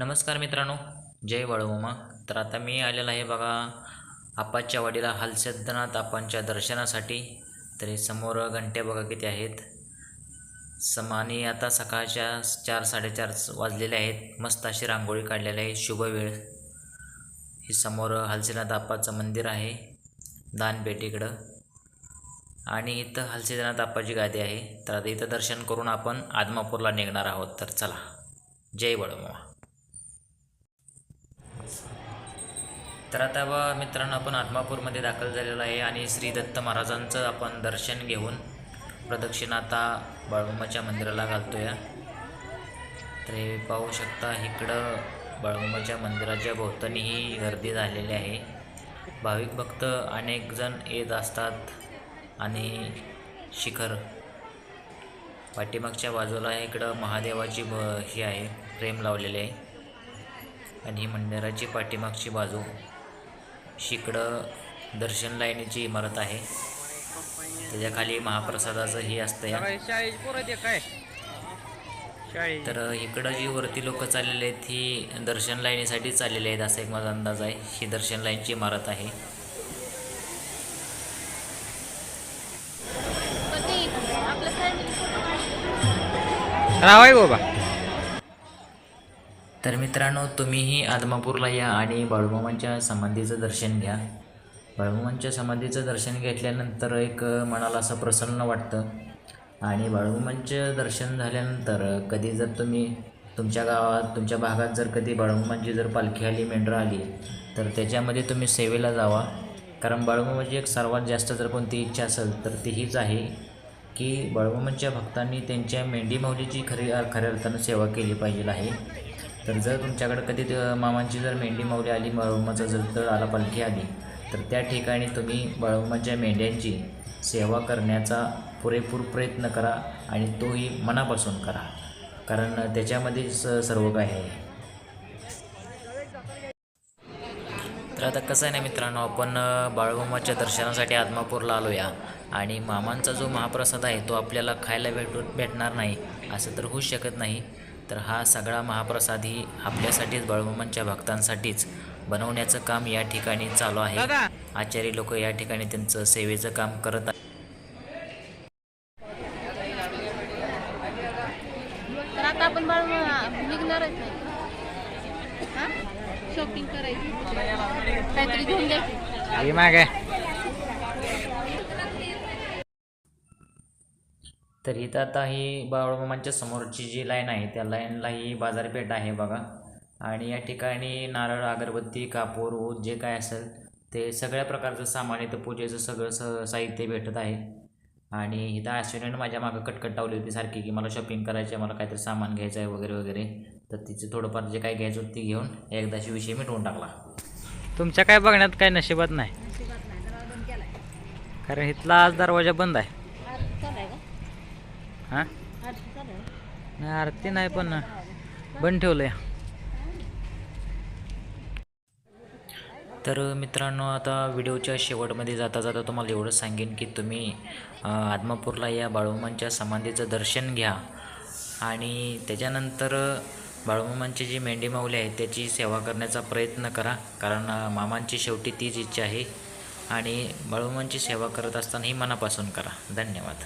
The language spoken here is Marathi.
नमस्कार मित्रांनो जय बाळूमामा तर आता मी आलेला आहे बघा आपाच्या वाडीला हलसिद्धनाथ आपांच्या दर्शनासाठी. तरी समोर घंट्या बघा किती आहेत. समानी आता सकाळच्या चार साडेचार वाजलेले आहेत. मस्त अशी रांगोळी काढलेली आहे. शुभ वेळ. ही समोर हलसिद्धनाथ आपाचं मंदिर आहे. दानपेटीकडं आणि इथं हलसिद्धनाथ आपाची गादी आहे. तर आता इथं दर्शन करून आपण आदमापूरला निघणार आहोत. तर चला जय बाळूमामा तर आता बा मित्रांनो आपण आत्मापूरमध्ये दाखल झालेलो आहे आणि श्री दत्त महाराजांचं आपण दर्शन घेऊन प्रदक्षिणा आता बाळूमाच्या मंदिराला घालतो या तर हे पाहू शकता इकडं बाळगुमाच्या मंदिराच्या भोवतानीही गर्दी झालेली आहे. भाविक भक्त अनेक जण येत असतात आणि शिखर पाठीमागच्या बाजूला इकडं महादेवाची ब ही आहे फ्रेम लावलेली आहे. आणि ही मंदिराची पाठीमागची बाजू. शिकडं दर्शन लाईनीची इमारत आहे. त्याच्याखाली महाप्रसादाचं ही असतं या. तर इकडं जी वरती लोक चाललेले आहेत ही दर्शन लाईनीसाठी चाललेले आहेत असा एक माझा अंदाज आहे. ही दर्शन लाईनची इमारत आहे. रावाय बाबा. तर मित्रांनो तुम्हीही आदमापूरला या आणि बाळूमामांच्या समाधीचं दर्शन घ्या. बाळूमामांच्या समाधीचं दर्शन घेतल्यानंतर एक मनाला असं प्रसन्न वाटतं. आणि बाळूमामांचं दर्शन झाल्यानंतर कधी जर तुम्ही तुमच्या गावात तुमच्या भागात जर कधी बाळूमामांची जर पालखी आली मेंढरं आली तर त्याच्यामध्ये तुम्ही सेवेला जावा. कारण बाळूमामाची एक सर्वात जास्त जर कोणती इच्छा असेल तर ती हीच आहे की बाळूमामांच्या भक्तांनी त्यांच्या मेंढी माऊलीची खरी खऱ्या अर्थानं सेवा केली पाहिजे आहे. तर जर तुमच्याकडं कधी मामांची जर मेंढी माऊली आली बाळूमाचा जर तळ आला पालखी आली तर त्या ठिकाणी तुम्ही बाळूमाच्या मेंढ्यांची सेवा करण्याचा पुरेपूर प्रयत्न करा आणि तोही मनापासून करा. कारण त्याच्यामध्ये स सर्व काही आहे. तर आता कसं आहे ना मित्रांनो आपण अ, दर्शनासाठी आदमापूरला आलो या आणि मामांचा जो महाप्रसाद आहे तो आपल्याला खायला भेटू भेटणार नाही असं तर होऊ शकत नाही. तर हा सगळा महाप्रसाद ही आपल्यासाठीच बाळूमामांच्या भक्तांसाठीच बनवण्याचं काम या ठिकाणी चालू आहे. दादा! आचारी लोक या ठिकाणी त्यांचं सेवेचं काम करत आहेत. तर आता आपण बाळ निघणारच नाही. हा? शॉपिंग करायची. काहीतरी घेऊन द्यायची हे मागे तर इथं आता ही बाळूमामांच्या समोरची जी लाईन आहे त्या लाईनला ही बाजारपेठ आहे बघा. आणि या ठिकाणी नारळ अगरबत्ती कापूर ऊद जे काय असेल ते सगळ्या प्रकारचं सामान इथं पूजेचं सगळं स साहित्य भेटत आहे. आणि इथं अश्विनीनं माझ्या मागं कटकट लावली होती सारखी की मला शॉपिंग करायची आहे मला काहीतरी सामान घ्यायचं आहे वगैरे वगैरे. तर तिचं थोडंफार जे काय घ्यायचं होतं ते घेऊन एकदाशी विषय मिटवून टाकला. तुमच्या काय बघण्यात काय नशिबात नाही? कारण इथला आज दरवाजा बंद आहे. हां? आरती नाही आरती नाही पण बंद ठेवलं आहे तर मित्रांनो आता व्हिडिओच्या शेवटमध्ये जाता जाता तुम्हाला एवढं सांगेन की तुम्ही आदमापूरला या बाळूमांच्या समाधीचं दर्शन घ्या. आणि त्याच्यानंतर बाळूमामांची जी मेंढी माऊली आहे त्याची सेवा करण्याचा प्रयत्न करा. कारण मामांची शेवटी तीच इच्छा आहे. आणि बाळूमांची सेवा करत असताना ही मनापासून करा. धन्यवाद.